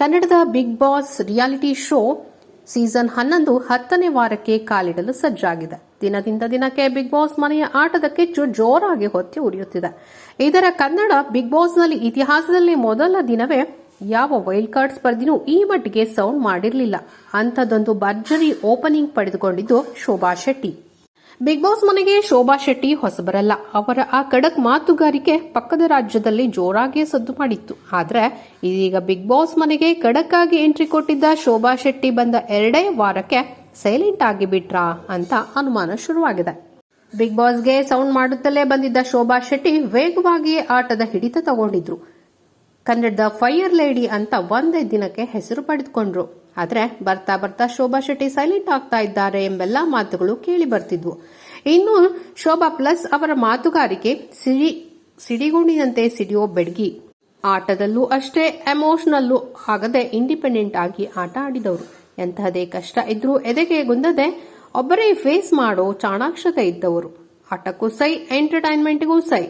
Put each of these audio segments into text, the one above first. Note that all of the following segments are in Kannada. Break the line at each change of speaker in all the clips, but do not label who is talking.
ಕನ್ನಡದ Bigg Boss reality show season ಹನ್ನೊಂದು ಹತ್ತನೇ ವಾರಕ್ಕೆ ಕಾಲಿಡಲು ಸಜ್ಜಾಗಿದೆ. ದಿನದಿಂದ ದಿನಕ್ಕೆ ಬಿಗ್ ಬಾಸ್ ಮನೆಯ ಆಟದ ಕೆಚ್ಚು ಜೋರಾಗಿ ಹೊತ್ತಿ ಉರಿಯುತ್ತಿದೆ. ಇದರ ಕನ್ನಡ ಬಿಗ್ ಬಾಸ್ನಲ್ಲಿ ಇತಿಹಾಸದಲ್ಲಿ ಮೊದಲ ದಿನವೇ ಯಾವ ವೈಲ್ಡ್ ಕಾರ್ಡ್ ಸ್ಪರ್ಧಿನೂ ಈ ಮಟ್ಟಿಗೆ ಸೌಂಡ್ ಮಾಡಿರಲಿಲ್ಲ. ಅಂಥದ್ದೊಂದು ಭರ್ಜರಿ ಓಪನಿಂಗ್ ಪಡೆದುಕೊಂಡಿದ್ದು ಶೋಭಾ ಶೆಟ್ಟಿ. ಬಿಗ್ ಬಾಸ್ ಮನೆಗೆ ಶೋಭಾ ಶೆಟ್ಟಿ ಹೊಸಬರಲ್ಲ. ಅವರ ಆ ಖಡಕ್ ಮಾತುಗಾರಿಕೆ ಪಕ್ಕದ ರಾಜ್ಯದಲ್ಲಿ ಜೋರಾಗಿ ಸದ್ದು ಮಾಡಿತ್ತು. ಆದ್ರೆ, ಇದೀಗ ಬಿಗ್ ಬಾಸ್ ಮನೆಗೆ ಖಡಕ್ ಆಗಿ ಎಂಟ್ರಿ ಕೊಟ್ಟಿದ್ದ ಶೋಭಾ ಶೆಟ್ಟಿ ಬಂದ ಎರಡೇ ವಾರಕ್ಕೆ ಸೈಲೆಂಟ್ ಆಗಿ ಬಿಟ್ರಾ ಅಂತ ಅನುಮಾನ ಶುರುವಾಗಿದೆ. ಬಿಗ್ ಬಾಸ್ಗೆ ಸೌಂಡ್ ಮಾಡುತ್ತಲೇ ಬಂದಿದ್ದ ಶೋಭಾ ಶೆಟ್ಟಿ ವೇಗವಾಗಿ ಆಟದ ಹಿಡಿತ ತಗೊಂಡಿದ್ರು. ಕನ್ನಡದ ಫೈರ್ ಲೇಡಿ ಅಂತ ಒಂದೇ ದಿನಕ್ಕೆ ಹೆಸರು ಪಡೆದುಕೊಂಡ್ರು. ಆದ್ರೆ ಬರ್ತಾ ಬರ್ತಾ ಶೋಭಾ ಶೆಟ್ಟಿ ಸೈಲೆಂಟ್ ಆಗ್ತಾ ಇದ್ದಾರೆ ಎಂಬೆಲ್ಲ ಮಾತುಗಳು ಕೇಳಿ ಬರ್ತಿದ್ವು. ಇನ್ನು ಶೋಭಾ ಪ್ಲಸ್ ಅವರ ಮಾತುಗಾರಿಕೆ ಸಿಡಿ ಸಿಡಿಗುಂಡಿನಂತೆ ಸಿಡಿಯೋ ಬೆಡ್ಗಿ. ಆಟದಲ್ಲೂ ಅಷ್ಟೇ ಎಮೋಷನಲ್ಲೂ ಆಗದೆ ಇಂಡಿಪೆಂಡೆಂಟ್ ಆಗಿ ಆಟ ಆಡಿದವರು. ಎಂತಹದೇ ಕಷ್ಟ ಇದ್ರೂ ಎದೆಗೆ ಗುಂದದೆ ಒಬ್ಬರೇ ಫೇಸ್ ಮಾಡೋ ಚಾಣಾಕ್ಷತೆ ಇದ್ದವರು. ಆಟಕ್ಕೂ ಸೈ ಎಂಟರ್ಟೈನ್ಮೆಂಟ್ಗೂ ಸೈ.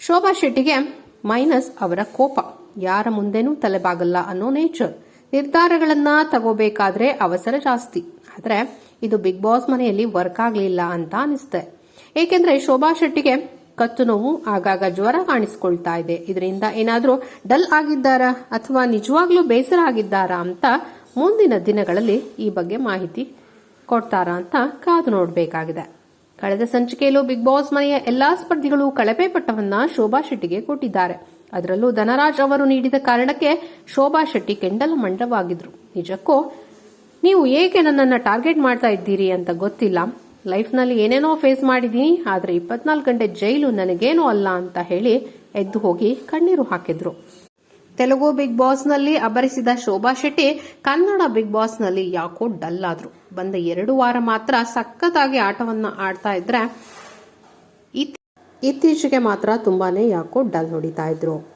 ಶೋಭಾ ಶೆಟ್ಟಿಗೆ ಮೈನಸ್ ಅವರ ಕೋಪ. ಯಾರ ಮುಂದೆನೂ ತಲೆಬಾಗಲ್ಲ ಅನ್ನೋ ನೇಚರ್ ನಿರ್ಧಾರಗಳನ್ನ ತಗೋಬೇಕಾದ್ರೆ ಅವಸರ ಜಾಸ್ತಿ. ಆದ್ರೆ ಇದು ಬಿಗ್ ಬಾಸ್ ಮನೆಯಲ್ಲಿ ವರ್ಕ್ ಆಗ್ಲಿಲ್ಲ ಅಂತ ಅನಿಸುತ್ತೆ ಏಕೆಂದ್ರೆ ಶೋಭಾ ಶೆಟ್ಟಿಗೆ ಕತ್ತು ನೋವು ಆಗಾಗ ಜ್ವರ ಕಾಣಿಸ್ಕೊಳ್ತಾ ಇದೆ. ಇದರಿಂದ ಏನಾದರೂ ಡಲ್ ಆಗಿದ್ದಾರಾ ಅಥವಾ ನಿಜವಾಗ್ಲೂ ಬೇಸರ ಆಗಿದ್ದಾರಾ ಅಂತ ಮುಂದಿನ ದಿನಗಳಲ್ಲಿ ಈ ಬಗ್ಗೆ ಮಾಹಿತಿ ಕೊಡ್ತಾರಾ ಅಂತ ಕಾದು ನೋಡಬೇಕಾಗಿದೆ. ಕಳೆದ ಸಂಚಿಕೆಯಲ್ಲೂ ಬಿಗ್ ಬಾಸ್ ಮನೆಯ ಎಲ್ಲಾ ಸ್ಪರ್ಧಿಗಳು ಕಳಪೆ ಪಟ್ಟವನ್ನ ಶೋಭಾ ಶೆಟ್ಟಿಗೆ ಕೊಟ್ಟಿದ್ದಾರೆ. ಅದರಲ್ಲೂ ಧನರಾಜ್ ಅವರು ನೀಡಿದ ಕಾರಣಕ್ಕೆ ಶೋಭಾ ಶೆಟ್ಟಿ ಕೆಂಡಲ ಮಂಡವಾಗಿದ್ರು. ನಿಜಕ್ಕೂ, ನೀವು ಏಕೆ ನನ್ನನ್ನು ಟಾರ್ಗೆಟ್ ಮಾಡ್ತಾ ಇದ್ದೀರಿ ಅಂತ ಗೊತ್ತಿಲ್ಲ. ಲೈಫ್ನಲ್ಲಿ ಏನೇನೋ ಫೇಸ್ ಮಾಡಿದ್ದೀನಿ, ಆದರೆ ಇಪ್ಪತ್ನಾಲ್ಕು ಗಂಟೆ ಜೈಲು ನನಗೇನೂ ಅಲ್ಲ ಅಂತ ಹೇಳಿ ಎದ್ದು ಹೋಗಿ ಕಣ್ಣೀರು ಹಾಕಿದ್ರು. ತೆಲುಗು ಬಿಗ್ ಬಾಸ್ನಲ್ಲಿ ಅಬ್ಬರಿಸಿದ ಶೋಭಾ ಶೆಟ್ಟಿ ಕನ್ನಡ ಬಿಗ್ ಬಾಸ್ನಲ್ಲಿ ಯಾಕೋ ಡಲ್ ಆದ್ರು. ಬಂದ ಎರಡು ವಾರ ಮಾತ್ರ ಸಖತ್ತಾಗಿ ಆಟವನ್ನು ಆಡ್ತಾ ಇದ್ರೆ ಇತ್ತೀಚೆಗೆ ಮಾತ್ರ ತುಂಬಾನೇ ಯಾಕೋ ಡಲ್ ಹೊಡಿತಾ ಇದ್ರು.